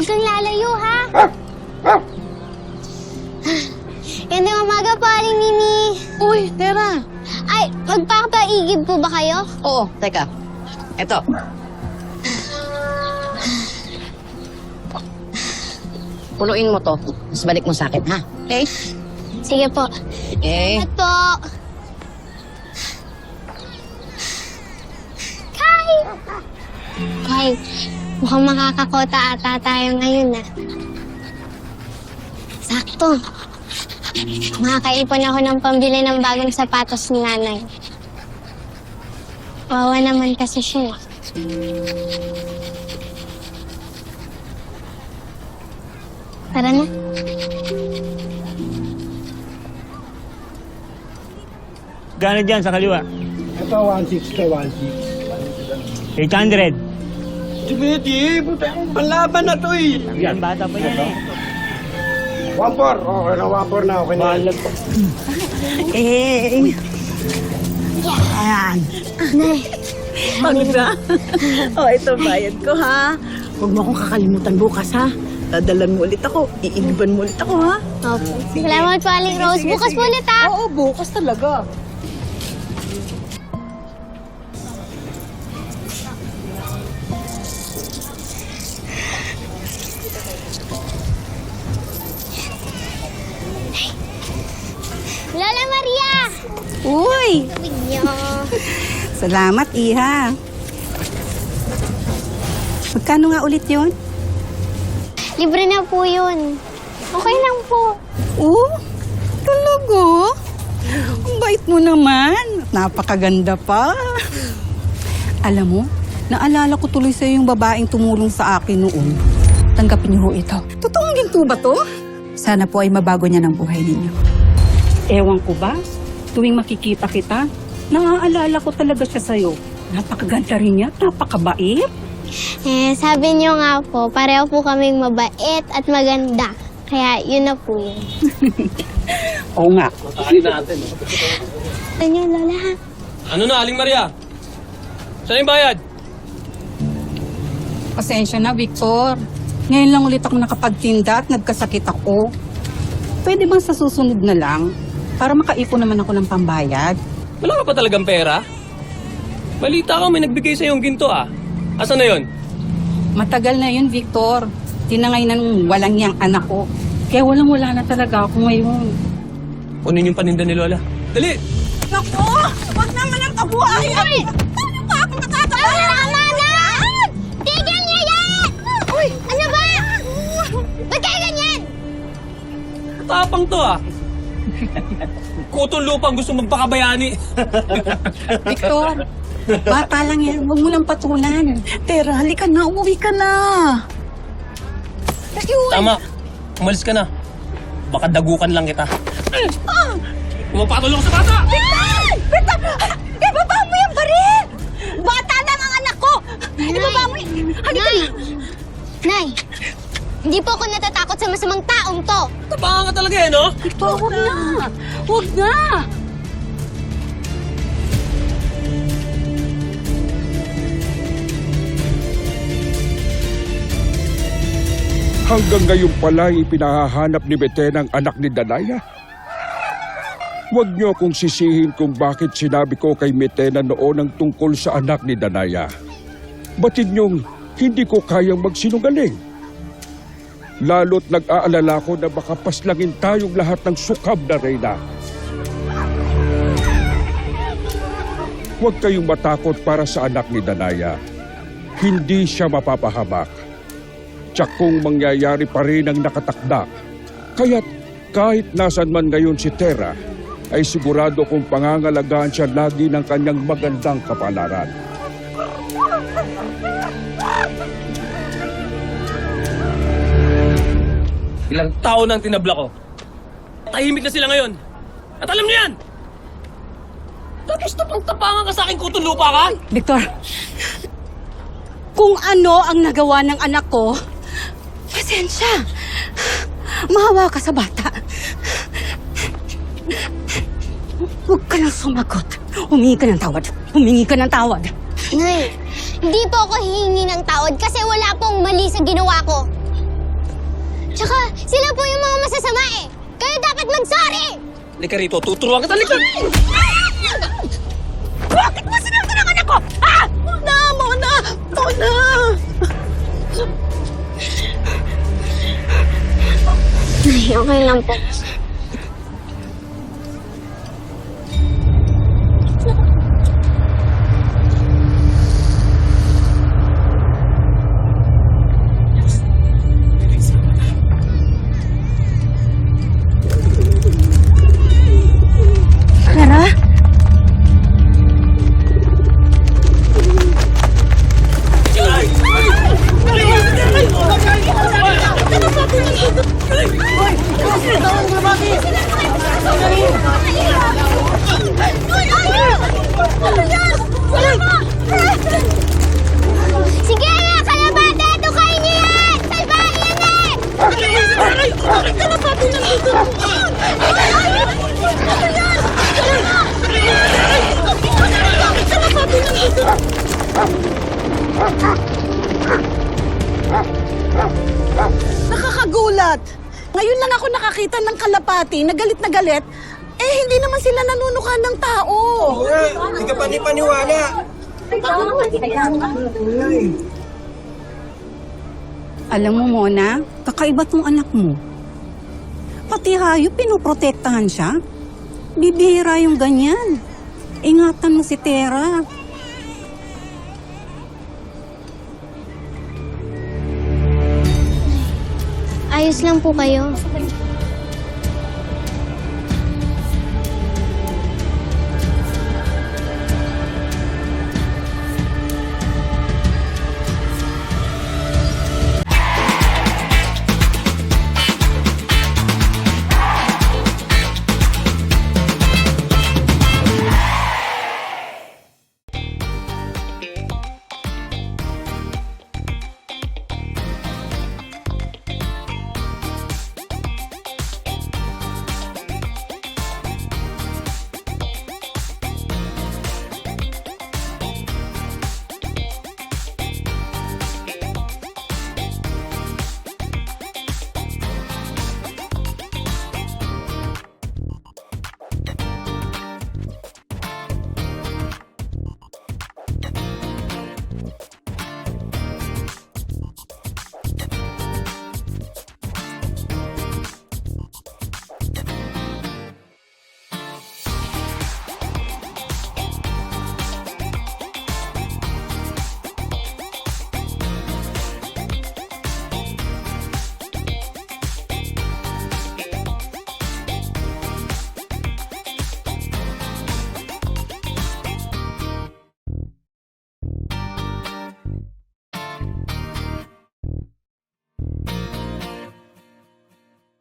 Huwag kang lalayo, ha? Gandang umaga po, Aling Mimi. Uy, Tera. Ay, magpapaigib po ba kayo? Oo, teka. Eto. Punuin mo to. Tapos balik mo sa akin, ha? Okay? Sige po. Okay. Salamat po. Kai! Kai, mukhang makakakota ata tayo ngayon ah. Sakto. Makakaipon ako ng pambili ng bagong sapatos ni nanay. Wawa naman kasi siya eh. Tara na. Gano'n dyan sa kaliwa? Ito, 160, 160. 800. Sumiti, puta yung panlaban na to eh. Yan, bata pa yan eh. 1-4, okay na, 1-4 na, okay na. Balag pa. Eh. Ayan. Magda. oh, ito bayad ko ha. Huwag mo akong kakalimutan bukas ha. Dadalan mo ulit ako. Iigiban mo ulit ako ha. Opo. Salamat po, Aling Rose. Bukas po ulit ah. Oo, bukas talaga. Lola Maria! Uy! Niyo. Salamat, Iha. Magkano nga ulit yon? Libre na po yun. Okay lang po. Oh, talaga? Ang bait mo naman. Napakaganda pa. Alam mo, naalala ko tuloy sa yung babaeng tumulong sa akin noon. Tanggapin niyo ho ito. Totoong ginto ba to? Sana po ay mabago niya ng buhay ninyo. Ewan ko ba? Tuwing makikita kita, naaalala ko talaga siya sa'yo. Napakaganda rin niya, napakabait. Eh, sabi niyo nga po, pareho po kaming mabait at maganda. Kaya yun na po yun. Oo nga. Ano yun, Lola? ha? Ano na, Aling Maria? Saan yung bayad? Pasensya na, Victor. Ngayon lang ulit ako nakapagtinda at nagkasakit ako. Pwede bang sa susunod na lang? Para makaipon naman ako ng pambayad. Wala ka pa talagang pera? Balita ko may nagbigay sa yung ginto ah. Asan na yon? Matagal na yun, Victor. Tinangay na nung walang yang anak ko. Kaya walang-wala na talaga ako ngayon. Kunin yung paninda ni Lola. Dali! Naku! Huwag naman ang kabuhayan! Paano pa ako nakakabayan? Tama na! Tigil niyo yan! Uy! Ano ba? Tapang to ah. Kutong lupang gusto magpakabayani. Victor, bata lang yan. Huwag mo lang patulan. Tera, halika na. Umuwi ka na. Tama. Umalis ka na. Baka dagukan lang kita. Pumapatulong sa bata! Ibaba mo yung baril! Bata lang ang anak ko! Ibaba mo yung... Nay! Nay! Hindi po ako natatakot sa masamang taong to. Tapangan ka talaga eh, no? Victor, huwag na! Huwag na! Hanggang ngayon pala ay ipinahahanap ni Beten ang anak ni Danaya. Huwag niyo akong sisihin kung bakit sinabi ko kay Metena noon ang tungkol sa anak ni Danaya. Batid niyong hindi ko kayang magsinungaling. Lalo't nag-aalala ko na baka paslangin tayong lahat ng sukab na reyna. Huwag kayong matakot para sa anak ni Danaya. Hindi siya mapapahamak tsakong mangyayari pa rin ang nakatakda. Kaya't kahit nasan man ngayon si Tera, ay sigurado kong pangangalagaan siya lagi ng kanyang magandang kapalaran. Ilang taon nang tinabla ko. Tahimik na sila ngayon. At alam niyo yan! Tapos tapang tapangan ka sa akin kutong lupa ka? Victor, kung ano ang nagawa ng anak ko, pasensya. Mahawa ka sa bata. Huwag ka nang sumagot. Humingi ka ng tawad. Humingi ka ng tawad. Nay, Hindi po ako hihingi ng tawad kasi wala pong mali sa ginawa ko. Tsaka, sila po yung mga masasama eh. Kayo dapat mag-sorry! Lika rito, tuturuan kita. Lika! Bakit mo sinabi ng anak ko? Ha? Mona, Mona, Mona! Ay, okay lang po. Sige na, kalabate! Tukayin niyo yan! Salbahin yan eh! Nakakagulat. Ngayon lang ako nakakita ng kalapati na galit na galit. Eh, hindi naman sila nanunukan ng tao. Hindi ka pa ni paniwala. Alam mo, Mona, kakaiba tong anak mo. Pati hayop, pinoprotektahan siya. Bibihira yung ganyan. Ingatan mo si Tera. Ayos lang po kayo.